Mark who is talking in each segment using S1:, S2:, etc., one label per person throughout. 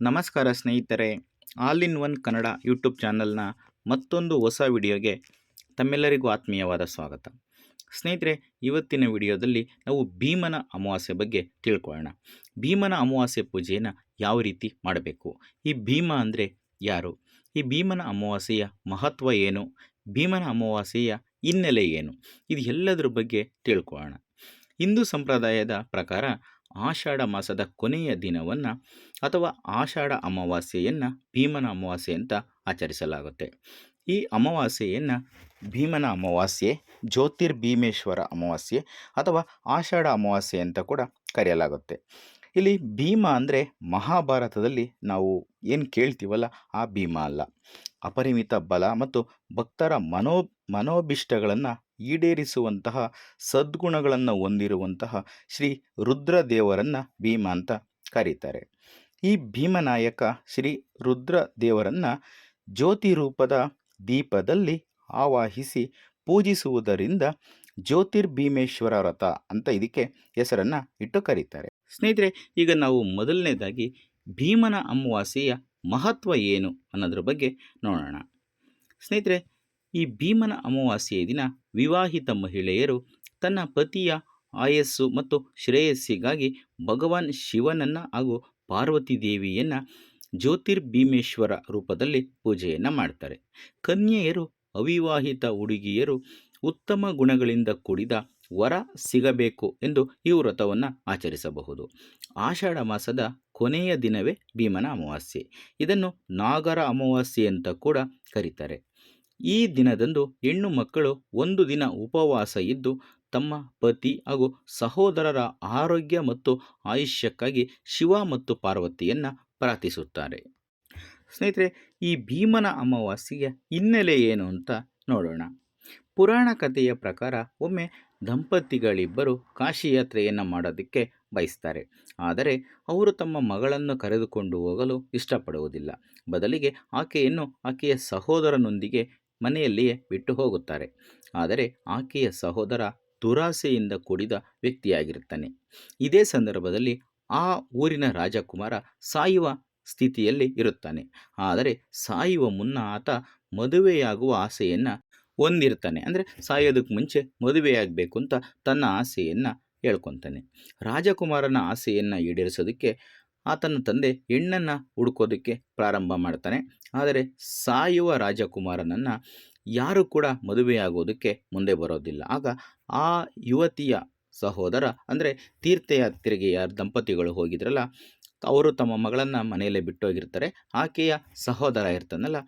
S1: ನಮಸ್ಕಾರ ಸ್ನೇಹಿತರೆ, all in one Kannada YouTube ಚಾನಲ್ನ ಮತ್ತೊಂದು ಹೊಸ ವಿಡಿಯೋಗೆ ತಮ್ಮೆಲ್ಲರಿಗೂ ಆತ್ಮೀಯವಾದ ಸ್ವಾಗತ. ಸ್ನೇಹಿತರೆ, ಇವತ್ತಿನ ವಿಡಿಯೋದಲ್ಲಿ ನಾವು ಭೀಮನ ಅಮಾವಾಸ್ಯೆ ಬಗ್ಗೆ ತಿಳ್ಕೊಳ್ಳೋಣ. ಭೀಮನ ಅಮಾವಾಸ್ಯೆ ಪೂಜೆಯನ್ನು ಯಾವ ರೀತಿ ಮಾಡಬೇಕು? ಈ ಭೀಮ ಅಂದರೆ ಯಾರು? ಈ ಭೀಮನ ಅಮಾವಾಸ್ಯೆಯ ಮಹತ್ವ ಏನು? ಭೀಮನ ಅಮಾವಾಸ್ಯೆಯ ಹಿನ್ನೆಲೆ ಏನು? ಇದು ಎಲ್ಲದರ ಬಗ್ಗೆ ತಿಳ್ಕೊಳ್ಳೋಣ. ಹಿಂದೂ ಸಂಪ್ರದಾಯದ ಪ್ರಕಾರ ಆಷಾಢ ಮಾಸದ ಕೊನೆಯ ದಿನವನ್ನು ಅಥವಾ ಆಷಾಢ ಅಮಾವಾಸ್ಯೆಯನ್ನು ಭೀಮನ ಅಮಾವಾಸ್ಯೆ ಅಂತ ಆಚರಿಸಲಾಗುತ್ತೆ. ಈ ಅಮಾವಾಸ್ಯೆಯನ್ನು ಭೀಮನ ಅಮಾವಾಸ್ಯೆ, ಜ್ಯೋತಿರ್ಭೀಮೇಶ್ವರ ಅಮಾವಾಸ್ಯೆ ಅಥವಾ ಆಷಾಢ ಅಮಾವಾಸ್ಯೆ ಅಂತ ಕೂಡ ಕರೆಯಲಾಗುತ್ತೆ. ಇಲ್ಲಿ ಭೀಮ ಅಂದರೆ ಮಹಾಭಾರತದಲ್ಲಿ ನಾವು ಏನು ಕೇಳ್ತೀವಲ್ಲ ಆ ಭೀಮ ಅಲ್ಲ. ಅಪರಿಮಿತ ಬಲ ಮತ್ತು ಭಕ್ತರ ಮನೋ ಮನೋಭಿಷ್ಟಗಳನ್ನು ಈಡೇರಿಸುವಂತಹ ಸದ್ಗುಣಗಳನ್ನು ಹೊಂದಿರುವಂತಹ ಶ್ರೀ ರುದ್ರದೇವರನ್ನು ಭೀಮ ಅಂತ ಕರೀತಾರೆ. ಈ ಭೀಮನಾಯಕ ಶ್ರೀ ರುದ್ರ ದೇವರನ್ನು ಜ್ಯೋತಿ ರೂಪದ ದೀಪದಲ್ಲಿ ಆವಾಹಿಸಿ ಪೂಜಿಸುವುದರಿಂದ ಜ್ಯೋತಿರ್ಭೀಮೇಶ್ವರ ರಥ ಅಂತ ಇದಕ್ಕೆ ಹೆಸರನ್ನು ಇಟ್ಟು ಕರೀತಾರೆ. ಸ್ನೇಹಿತರೆ, ಈಗ ನಾವು ಮೊದಲನೇದಾಗಿ ಭೀಮನ ಅಮಾವಾಸ್ಯೆಯ ಮಹತ್ವ ಏನು ಅನ್ನೋದ್ರ ಬಗ್ಗೆ ನೋಡೋಣ. ಸ್ನೇಹಿತರೆ, ಈ ಭೀಮನ ಅಮಾವಾಸ್ಯೆಯ ದಿನ ವಿವಾಹಿತ ಮಹಿಳೆಯರು ತನ್ನ ಪತಿಯ ಆಯಸ್ಸು ಮತ್ತು ಶ್ರೇಯಸ್ಸಿಗಾಗಿ ಭಗವಾನ್ ಶಿವನನ್ನು ಹಾಗೂ ಪಾರ್ವತಿ ದೇವಿಯನ್ನು ಜ್ಯೋತಿರ್ಭೀಮೇಶ್ವರ ರೂಪದಲ್ಲಿ ಪೂಜೆಯನ್ನು ಮಾಡ್ತಾರೆ. ಕನ್ಯೆಯರು, ಅವಿವಾಹಿತ ಹುಡುಗಿಯರು ಉತ್ತಮ ಗುಣಗಳಿಂದ ಕೂಡಿದ ವರ ಸಿಗಬೇಕು ಎಂದು ಈ ವ್ರತವನ್ನು ಆಚರಿಸಬಹುದು. ಆಷಾಢ ಮಾಸದ ಕೊನೆಯ ದಿನವೇ ಭೀಮನ ಅಮಾವಾಸ್ಯೆ. ಇದನ್ನು ನಾಗರ ಅಮಾವಾಸ್ಯೆ ಅಂತ ಕೂಡ ಕರೀತಾರೆ. ಈ ದಿನದಂದು ಹೆಣ್ಣು ಮಕ್ಕಳು ಒಂದು ದಿನ ಉಪವಾಸ ಇದ್ದು ತಮ್ಮ ಪತಿ ಹಾಗೂ ಸಹೋದರರ ಆರೋಗ್ಯ ಮತ್ತು ಆಯುಷ್ಯಕ್ಕಾಗಿ ಶಿವ ಮತ್ತು ಪಾರ್ವತಿಯನ್ನು ಪ್ರಾರ್ಥಿಸುತ್ತಾರೆ. ಸ್ನೇಹಿತರೆ, ಈ ಭೀಮನ ಅಮಾವಾಸ್ಯೆಯ ಹಿನ್ನೆಲೆ ಏನು ಅಂತ ನೋಡೋಣ. ಪುರಾಣ ಕಥೆಯ ಪ್ರಕಾರ ಒಮ್ಮೆ ದಂಪತಿಗಳಿಬ್ಬರು ಕಾಶಿ ಯಾತ್ರೆಯನ್ನು ಮಾಡೋದಕ್ಕೆ ಬಯಸ್ತಾರೆ. ಆದರೆ ಅವರು ತಮ್ಮ ಮಗಳನ್ನು ಕರೆದುಕೊಂಡು ಹೋಗಲು ಇಷ್ಟಪಡುವುದಿಲ್ಲ. ಬದಲಿಗೆ ಆಕೆಯನ್ನು ಆಕೆಯ ಸಹೋದರನೊಂದಿಗೆ ಮನೆಯಲ್ಲಿಯೇ ಬಿಟ್ಟು ಹೋಗುತ್ತಾರೆ. ಆದರೆ ಆಕೆಯ ಸಹೋದರ ದುರಾಸೆಯಿಂದ ಕೂಡಿದ ವ್ಯಕ್ತಿಯಾಗಿರುತ್ತಾನೆ. ಇದೇ ಸಂದರ್ಭದಲ್ಲಿ ಆ ಊರಿನ ರಾಜಕುಮಾರ ಸಾಯುವ ಸ್ಥಿತಿಯಲ್ಲಿ ಇರುತ್ತಾನೆ. ಆದರೆ ಸಾಯುವ ಮುನ್ನ ಆತ ಮದುವೆಯಾಗುವ ಆಸೆಯನ್ನು ಹೊಂದಿರ್ತಾನೆ. ಅಂದರೆ ಸಾಯೋದಕ್ಕೆ ಮುಂಚೆ ಮದುವೆಯಾಗಬೇಕು ಅಂತ ತನ್ನ ಆಸೆಯನ್ನು ಹೇಳ್ಕೊತಾನೆ. ರಾಜಕುಮಾರನ ಆಸೆಯನ್ನು ಈಡೇರಿಸೋದಕ್ಕೆ ಆತನ ತಂದೆ ಹೆಣ್ಣನ್ನು ಹುಡುಕೋದಕ್ಕೆ ಪ್ರಾರಂಭ ಮಾಡ್ತಾನೆ. ಆದರೆ ಸಾಯುವ ರಾಜಕುಮಾರನನ್ನು ಯಾರು ಕೂಡ ಮದುವೆಯಾಗೋದಕ್ಕೆ ಮುಂದೆ ಬರೋದಿಲ್ಲ. ಆಗ ಆ ಯುವತಿಯ ಸಹೋದರ, ಅಂದರೆ ತೀರ್ಥಯಾತ್ರೆಗೆ ಯಾರು ದಂಪತಿಗಳು ಹೋಗಿದ್ರಲ್ಲ ಅವರು ತಮ್ಮ ಮಗಳನ್ನು ಮನೆಯಲ್ಲೇ ಬಿಟ್ಟೋಗಿರ್ತಾರೆ. ಆಕೆಯ ಸಹೋದರ ಇರ್ತಾನಲ್ಲ,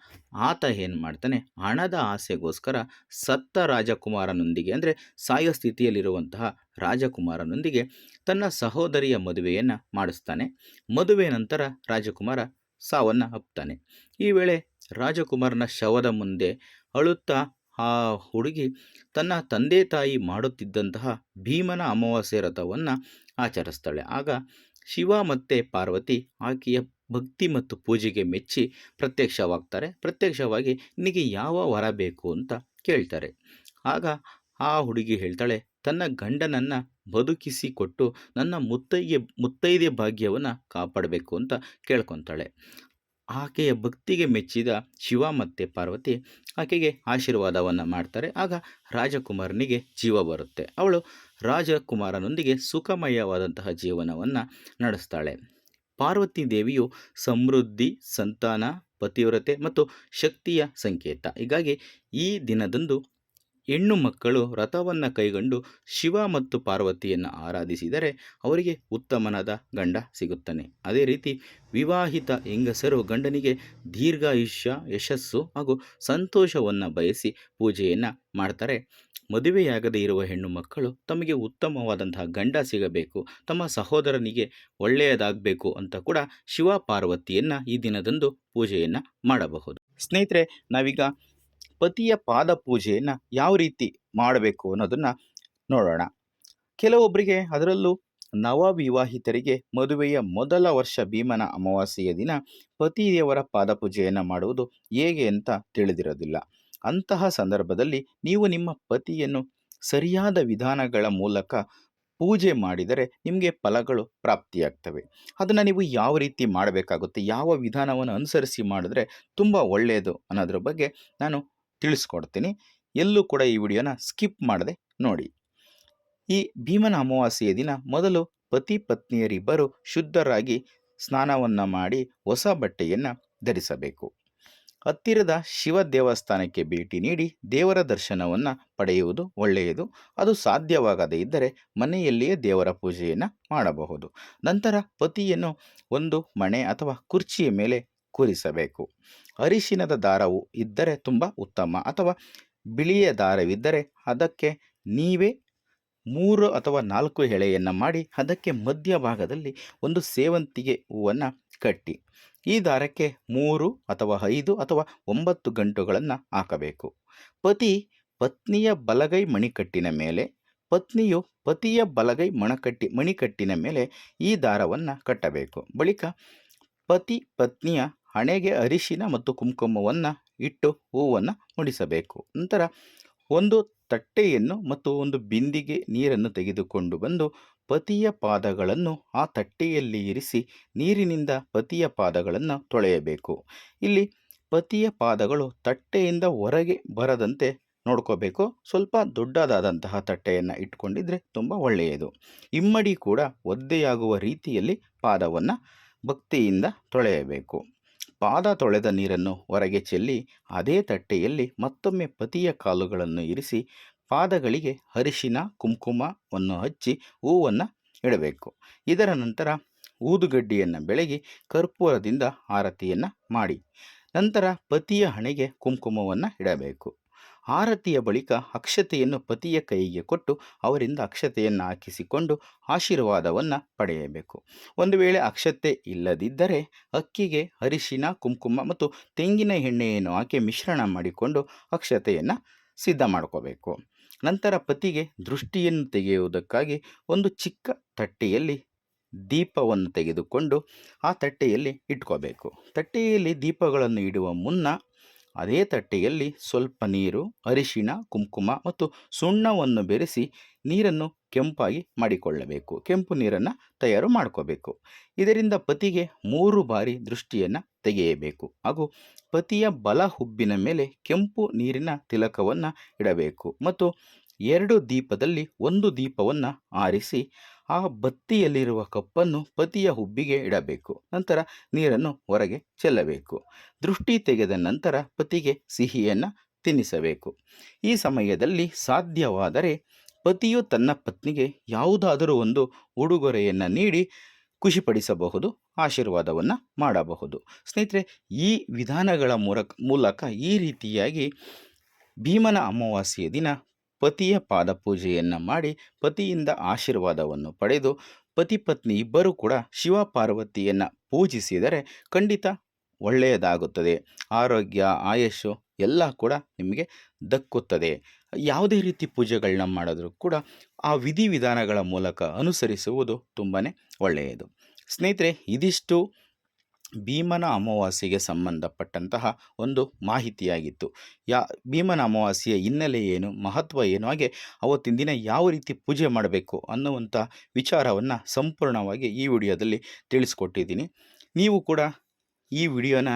S1: ಆತ ಏನು ಮಾಡ್ತಾನೆ? ಹಣದ ಆಸೆಗೋಸ್ಕರ ಸತ್ತ ರಾಜಕುಮಾರನೊಂದಿಗೆ, ಅಂದರೆ ಸಾಯೋ ಸ್ಥಿತಿಯಲ್ಲಿರುವಂತಹ ರಾಜಕುಮಾರನೊಂದಿಗೆ ತನ್ನ ಸಹೋದರಿಯ ಮದುವೆಯನ್ನು ಮಾಡಿಸ್ತಾನೆ. ಮದುವೆ ನಂತರ ರಾಜಕುಮಾರ ಸಾವನ್ನು ಅಪ್ತಾನೆ ಈ ವೇಳೆ ರಾಜಕುಮಾರನ ಶವದ ಮುಂದೆ ಅಳುತ್ತಾ ಆ ಹುಡುಗಿ ತನ್ನ ತಂದೆ ತಾಯಿ ಮಾಡುತ್ತಿದ್ದಂತಹ ಭೀಮನ ಅಮಾವಾಸ್ಯೆ ರಥವನ್ನು ಆಚರಿಸ್ತಾಳೆ. ಆಗ ಶಿವ ಮತ್ತು ಪಾರ್ವತಿ ಆಕೆಯ ಭಕ್ತಿ ಮತ್ತು ಪೂಜೆಗೆ ಮೆಚ್ಚಿ ಪ್ರತ್ಯಕ್ಷವಾಗ್ತಾರೆ. ಪ್ರತ್ಯಕ್ಷವಾಗಿ, ನಿನಗೆ ಯಾವ ವರ ಬೇಕು? ಅಂತ ಕೇಳ್ತಾರೆ. ಆಗ ಆ ಹುಡುಗಿ ಹೇಳ್ತಾಳೆ, ತನ್ನ ಗಂಡನನ್ನು ಬದುಕಿಸಿಕೊಟ್ಟು, ನನ್ನ ಮುತ್ತೈಗೆ, ಮುತ್ತೈದೆ ಭಾಗ್ಯವನ್ನು ಕಾಪಾಡಬೇಕು ಅಂತ ಕೇಳ್ಕೊತಾಳೆ. ಆಕೆಯ ಭಕ್ತಿಗೆ ಮೆಚ್ಚಿದ ಶಿವ ಮತ್ತು ಪಾರ್ವತಿ ಆಕೆಗೆ ಆಶೀರ್ವಾದವನ್ನು ಮಾಡ್ತಾರೆ. ಆಗ ರಾಜಕುಮಾರನಿಗೆ ಜೀವ ಬರುತ್ತೆ. ಅವಳು ರಾಜಕುಮಾರನೊಂದಿಗೆ ಸುಖಮಯವಾದಂತಹ ಜೀವನವನ್ನು ನಡೆಸ್ತಾಳೆ. ಪಾರ್ವತಿ ದೇವಿಯು ಸಮೃದ್ಧಿ, ಸಂತಾನ, ಪತಿವ್ರತೆ ಮತ್ತು ಶಕ್ತಿಯ ಸಂಕೇತ. ಹೀಗಾಗಿ ಈ ದಿನದಂದು ಹೆಣ್ಣು ಮಕ್ಕಳು ರಥವನ್ನು ಕೈಗೊಂಡು ಶಿವ ಮತ್ತು ಪಾರ್ವತಿಯನ್ನು ಆರಾಧಿಸಿದರೆ ಅವರಿಗೆ ಉತ್ತಮನಾದ ಗಂಡ ಸಿಗುತ್ತಾನೆ. ಅದೇ ರೀತಿ ವಿವಾಹಿತ ಹೆಂಗಸರು ಗಂಡನಿಗೆ ದೀರ್ಘಾಯುಷ್ಯ, ಯಶಸ್ಸು ಹಾಗೂ ಸಂತೋಷವನ್ನು ಬಯಸಿ ಪೂಜೆಯನ್ನು ಮಾಡ್ತಾರೆ. ಮದುವೆಯಾಗದೇ ಇರುವ ಹೆಣ್ಣು ಮಕ್ಕಳು ತಮಗೆ ಉತ್ತಮವಾದಂತಹ ಗಂಡ ಸಿಗಬೇಕು, ತಮ್ಮ ಸಹೋದರನಿಗೆ ಒಳ್ಳೆಯದಾಗಬೇಕು ಅಂತ ಕೂಡ ಶಿವ ಪಾರ್ವತಿಯನ್ನು ಈ ದಿನದಂದು ಪೂಜೆಯನ್ನು ಮಾಡಬಹುದು. ಸ್ನೇಹಿತರೆ, ನಾವೀಗ ಪತಿಯ ಪಾದ ಪೂಜೆಯನ್ನು ಯಾವ ರೀತಿ ಮಾಡಬೇಕು ಅನ್ನೋದನ್ನು ನೋಡೋಣ. ಕೆಲವೊಬ್ಬರಿಗೆ ಅದರಲ್ಲೂ ನವವಿವಾಹಿತರಿಗೆ ಮದುವೆಯ ಮೊದಲ ವರ್ಷ ಭೀಮನ ಅಮಾವಾಸ್ಯೆಯ ದಿನ ಪತಿದೇವರ ಪಾದಪೂಜೆಯನ್ನು ಮಾಡುವುದು ಹೇಗೆ ಅಂತ ತಿಳಿದಿರೋದಿಲ್ಲ. ಅಂತಹ ಸಂದರ್ಭದಲ್ಲಿ ನೀವು ನಿಮ್ಮ ಪತಿಯನ್ನು ಸರಿಯಾದ ವಿಧಾನಗಳ ಮೂಲಕ ಪೂಜೆ ಮಾಡಿದರೆ ನಿಮಗೆ ಫಲಗಳು ಪ್ರಾಪ್ತಿಯಾಗ್ತವೆ. ಅದನ್ನು ನೀವು ಯಾವ ರೀತಿ ಮಾಡಬೇಕಾಗುತ್ತೆ, ಯಾವ ವಿಧಾನವನ್ನು ಅನುಸರಿಸಿ ಮಾಡಿದ್ರೆ ತುಂಬ ಒಳ್ಳೆಯದು ಅನ್ನೋದ್ರ ಬಗ್ಗೆ ನಾನು ತಿಳಿಸ್ಕೊಡ್ತೀನಿ. ಎಲ್ಲೂ ಕೂಡ ಈ ವಿಡಿಯೋನ ಸ್ಕಿಪ್ ಮಾಡದೆ ನೋಡಿ. ಈ ಭೀಮನ ಅಮಾವಾಸ್ಯೆಯ ದಿನ ಮೊದಲು ಪತಿ ಪತ್ನಿಯರಿಬ್ಬರು ಶುದ್ಧರಾಗಿ ಸ್ನಾನವನ್ನು ಮಾಡಿ ಹೊಸ ಬಟ್ಟೆಯನ್ನು ಧರಿಸಬೇಕು. ಹತ್ತಿರದ ಶಿವ ದೇವಸ್ಥಾನಕ್ಕೆ ಭೇಟಿ ನೀಡಿ ದೇವರ ದರ್ಶನವನ್ನು ಪಡೆಯುವುದು ಒಳ್ಳೆಯದು. ಅದು ಸಾಧ್ಯವಾಗದೇ ಇದ್ದರೆ ಮನೆಯಲ್ಲಿಯೇ ದೇವರ ಪೂಜೆಯನ್ನು ಮಾಡಬಹುದು. ನಂತರ ಪತಿಯನ್ನು ಒಂದು ಮಣೆ ಅಥವಾ ಕುರ್ಚಿಯ ಮೇಲೆ ಕೂರಿಸಬೇಕು ಅರಿಶಿನದ ದಾರವು ಇದ್ದರೆ ತುಂಬ ಉತ್ತಮ. ಅಥವಾ ಬಿಳಿಯ ದಾರವಿದ್ದರೆ ಅದಕ್ಕೆ ನೀವೇ ಮೂರು ಅಥವಾ ನಾಲ್ಕು ಎಳೆಯನ್ನು ಮಾಡಿ ಅದಕ್ಕೆ ಮಧ್ಯಭಾಗದಲ್ಲಿ ಒಂದು ಸೇವಂತಿಗೆ ಹೂವನ್ನು ಕಟ್ಟಿ. ಈ ದಾರಕ್ಕೆ ಮೂರು ಅಥವಾ ಐದು ಅಥವಾ ಒಂಬತ್ತು ಗಂಟುಗಳನ್ನು ಹಾಕಬೇಕು. ಪತಿ ಪತ್ನಿಯ ಬಲಗೈ ಮಣಿಕಟ್ಟಿನ ಮೇಲೆ, ಪತ್ನಿಯು ಪತಿಯ ಬಲಗೈ ಮಣಕಟ್ಟಿ ಮಣಿಕಟ್ಟಿನ ಮೇಲೆ ಈ ದಾರವನ್ನು ಕಟ್ಟಬೇಕು. ಬಳಿಕ ಪತಿ ಪತ್ನಿಯ ಹಣೆಗೆ ಅರಿಶಿನ ಮತ್ತು ಕುಂಕುಮವನ್ನು ಇಟ್ಟು ಹೂವನ್ನು ಮುಡಿಸಬೇಕು. ನಂತರ ಒಂದು ತಟ್ಟೆಯನ್ನು ಮತ್ತು ಒಂದು ಬಿಂದಿಗೆ ನೀರನ್ನು ತೆಗೆದುಕೊಂಡು ಬಂದು ಪತಿಯ ಪಾದಗಳನ್ನು ಆ ತಟ್ಟೆಯಲ್ಲಿ ಇರಿಸಿ ನೀರಿನಿಂದ ಪತಿಯ ಪಾದಗಳನ್ನು ತೊಳೆಯಬೇಕು. ಇಲ್ಲಿ ಪತಿಯ ಪಾದಗಳು ತಟ್ಟೆಯಿಂದ ಹೊರಗೆ ಬರದಂತೆ ನೋಡ್ಕೋಬೇಕು. ಸ್ವಲ್ಪ ದೊಡ್ಡದಾದಂತಹ ತಟ್ಟೆಯನ್ನು ಇಟ್ಕೊಂಡಿದ್ರೆ ತುಂಬ ಒಳ್ಳೆಯದು. ಇಮ್ಮಡಿ ಕೂಡ ಒದ್ದೆಯಾಗುವ ರೀತಿಯಲ್ಲಿ ಪಾದವನ್ನು ಭಕ್ತಿಯಿಂದ ತೊಳೆಯಬೇಕು. ಪಾದ ತೊಳೆದ ನೀರನ್ನು ಹೊರಗೆ ಚೆಲ್ಲಿ ಅದೇ ತಟ್ಟೆಯಲ್ಲಿ ಮತ್ತೊಮ್ಮೆ ಪತಿಯ ಕಾಲುಗಳನ್ನು ಇರಿಸಿ ಪಾದಗಳಿಗೆ ಅರಿಶಿನ ಕುಂಕುಮವನ್ನು ಹಚ್ಚಿ ಹೂವನ್ನು ಇಡಬೇಕು. ಇದರ ನಂತರ ಊದುಗಡ್ಡಿಯನ್ನು ಬೆಳಗಿ ಕರ್ಪೂರದಿಂದ ಆರತಿಯನ್ನು ಮಾಡಿ. ನಂತರ ಪತಿಯ ಹಣೆಗೆ ಕುಂಕುಮವನ್ನು ಇಡಬೇಕು. ಆರತಿಯ ಬಳಿಕ ಅಕ್ಷತೆಯನ್ನು ಪತಿಯ ಕೈಗೆ ಕೊಟ್ಟು ಅವರಿಂದ ಅಕ್ಷತೆಯನ್ನು ಹಾಕಿಸಿಕೊಂಡು ಆಶೀರ್ವಾದವನ್ನು ಪಡೆಯಬೇಕು. ಒಂದು ವೇಳೆ ಅಕ್ಷತೆ ಇಲ್ಲದಿದ್ದರೆ ಅಕ್ಕಿಗೆ ಅರಿಶಿನ, ಕುಂಕುಮ ಮತ್ತು ತೆಂಗಿನ ಎಣ್ಣೆಯನ್ನು ಹಾಕಿ ಮಿಶ್ರಣ ಮಾಡಿಕೊಂಡು ಅಕ್ಷತೆಯನ್ನು ಸಿದ್ಧ ಮಾಡ್ಕೋಬೇಕು. ನಂತರ ಪತಿಗೆ ದೃಷ್ಟಿಯನ್ನು ತೆಗೆಯುವುದಕ್ಕಾಗಿ ಒಂದು ಚಿಕ್ಕ ತಟ್ಟೆಯಲ್ಲಿ ದೀಪವನ್ನು ತೆಗೆದುಕೊಂಡು ಆ ತಟ್ಟೆಯಲ್ಲಿ ಇಟ್ಕೋಬೇಕು. ತಟ್ಟೆಯಲ್ಲಿ ದೀಪಗಳನ್ನು ಇಡುವ ಮುನ್ನ ಅದೇ ತಟ್ಟೆಯಲ್ಲಿ ಸ್ವಲ್ಪ ನೀರು, ಅರಿಶಿಣ, ಕುಂಕುಮ ಮತ್ತು ಸುಣ್ಣವನ್ನು ಬೆರೆಸಿ ನೀರನ್ನು ಕೆಂಪಾಗಿ ಮಾಡಿಕೊಳ್ಳಬೇಕು. ಕೆಂಪು ನೀರನ್ನು ತಯಾರು ಮಾಡ್ಕೋಬೇಕು. ಇದರಿಂದ ಪತಿಗೆ ಮೂರು ಬಾರಿ ದೃಷ್ಟಿಯನ್ನು ತೆಗೆಯಬೇಕು. ಹಾಗೂ ಪತಿಯ ಬಲ ಹುಬ್ಬಿನ ಮೇಲೆ ಕೆಂಪು ನೀರಿನ ತಿಲಕವನ್ನು ಇಡಬೇಕು. ಮತ್ತು ಎರಡು ದೀಪದಲ್ಲಿ ಒಂದು ದೀಪವನ್ನು ಆರಿಸಿ ಆ ಬತ್ತಿಯಲ್ಲಿರುವ ಕಪ್ಪನ್ನು ಪತಿಯ ಹುಬ್ಬಿಗೆ ಇಡಬೇಕು. ನಂತರ ನೀರನ್ನು ಹೊರಗೆ ಚೆಲ್ಲಬೇಕು. ದೃಷ್ಟಿ ತೆಗೆದ ನಂತರ ಪತಿಗೆ ಸಿಹಿಯನ್ನು ತಿನ್ನಿಸಬೇಕು ಈ ಸಮಯದಲ್ಲಿ ಸಾಧ್ಯವಾದರೆ ಪತಿಯು ತನ್ನ ಪತ್ನಿಗೆ ಯಾವುದಾದರೂ ಒಂದು ಉಡುಗೊರೆಯನ್ನು ನೀಡಿ ಖುಷಿಪಡಿಸಬಹುದು, ಆಶೀರ್ವಾದವನ್ನು ಮಾಡಬಹುದು. ಸ್ನೇಹಿತರೆ, ಈ ವಿಧಾನಗಳ ಮೂಲಕ ಮೂಲಕ ಈ ರೀತಿಯಾಗಿ ಭೀಮನ ಅಮಾವಾಸ್ಯೆಯ ದಿನ ಪತಿಯ ಪಾದಪೂಜೆಯನ್ನು ಮಾಡಿ ಪತಿಯಿಂದ ಆಶೀರ್ವಾದವನ್ನು ಪಡೆದು ಪತಿ ಪತ್ನಿ ಇಬ್ಬರೂ ಕೂಡ ಶಿವ ಪಾರ್ವತಿಯನ್ನು ಪೂಜಿಸಿದರೆ ಖಂಡಿತ ಒಳ್ಳೆಯದಾಗುತ್ತದೆ. ಆರೋಗ್ಯ, ಆಯಸ್ಸು ಎಲ್ಲ ಕೂಡ ನಿಮಗೆ ದಕ್ಕುತ್ತದೆ. ಯಾವುದೇ ರೀತಿ ಪೂಜೆಗಳನ್ನ ಮಾಡಿದ್ರೂ ಕೂಡ ಆ ವಿಧಿವಿಧಾನಗಳ ಮೂಲಕ ಅನುಸರಿಸುವುದು ತುಂಬಾ ಒಳ್ಳೆಯದು. ಸ್ನೇಹಿತರೆ, ಇದಿಷ್ಟು ಭೀಮನ ಅಮಾವಾಸ್ಯೆಗೆ ಸಂಬಂಧಪಟ್ಟಂತಹ ಒಂದು ಮಾಹಿತಿಯಾಗಿತ್ತು. ಯಾ, ಭೀಮನ ಅಮಾವಾಸ್ಯೆಯ ಹಿನ್ನೆಲೆ ಏನು, ಮಹತ್ವ ಏನು, ಹಾಗೆ ಅವತ್ತಿನ ದಿನ ಯಾವ ರೀತಿ ಪೂಜೆ ಮಾಡಬೇಕು ಅನ್ನುವಂಥ ವಿಚಾರವನ್ನು ಸಂಪೂರ್ಣವಾಗಿ ಈ ವಿಡಿಯೋದಲ್ಲಿ ತಿಳಿಸ್ಕೊಟ್ಟಿದ್ದೀನಿ. ನೀವು ಕೂಡ ಈ ವಿಡಿಯೋನ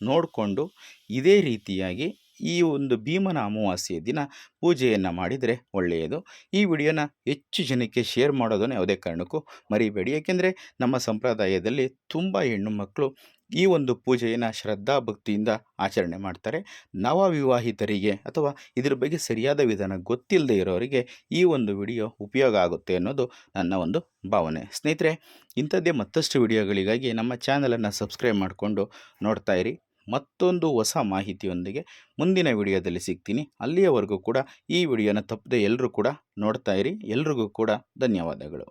S1: ನೋಡಿಕೊಂಡು ಇದೇ ರೀತಿಯಾಗಿ ಈ ಒಂದು ಭೀಮನ ಅಮಾವಾಸ್ಯೆ ದಿನ ಪೂಜೆಯನ್ನು ಮಾಡಿದರೆ ಒಳ್ಳೆಯದು. ಈ ವಿಡಿಯೋನ ಹೆಚ್ಚು ಜನಕ್ಕೆ ಶೇರ್ ಮಾಡೋದನ್ನು ಯಾವುದೇ ಕಾರಣಕ್ಕೂ ಮರಿಬೇಡಿ. ಏಕೆಂದರೆ ನಮ್ಮ ಸಂಪ್ರದಾಯದಲ್ಲಿ ತುಂಬ ಹೆಣ್ಣು ಮಕ್ಕಳು ಈ ಒಂದು ಪೂಜೆಯನ್ನು ಶ್ರದ್ಧಾ ಭಕ್ತಿಯಿಂದ ಆಚರಣೆ ಮಾಡ್ತಾರೆ. ನವ ವಿವಾಹಿತರಿಗೆ ಅಥವಾ ಇದ್ರ ಬಗ್ಗೆ ಸರಿಯಾದ ವಿಧಾನ ಗೊತ್ತಿಲ್ಲದೆ ಇರೋರಿಗೆ ಈ ಒಂದು ವಿಡಿಯೋ ಉಪಯೋಗ ಆಗುತ್ತೆ ಅನ್ನೋದು ನನ್ನ ಒಂದು ಭಾವನೆ. ಸ್ನೇಹಿತರೆ, ಇಂಥದ್ದೇ ಮತ್ತಷ್ಟು ವಿಡಿಯೋಗಳಿಗಾಗಿ ನಮ್ಮ ಚಾನಲನ್ನು ಸಬ್ಸ್ಕ್ರೈಬ್ ಮಾಡಿಕೊಂಡು ನೋಡ್ತಾ ಇರಿ. ಮತ್ತೊಂದು ಹೊಸ ಮಾಹಿತಿಯೊಂದಿಗೆ ಮುಂದಿನ ವಿಡಿಯೋದಲ್ಲಿ ಸಿಗ್ತೀನಿ. ಅಲ್ಲಿಯವರೆಗೂ ಕೂಡ ಈ ವಿಡಿಯೋನ ತಪ್ಪದೆ ಎಲ್ಲರೂ ಕೂಡ ನೋಡ್ತಾ ಇರಿ. ಎಲ್ರಿಗೂ ಕೂಡ ಧನ್ಯವಾದಗಳು.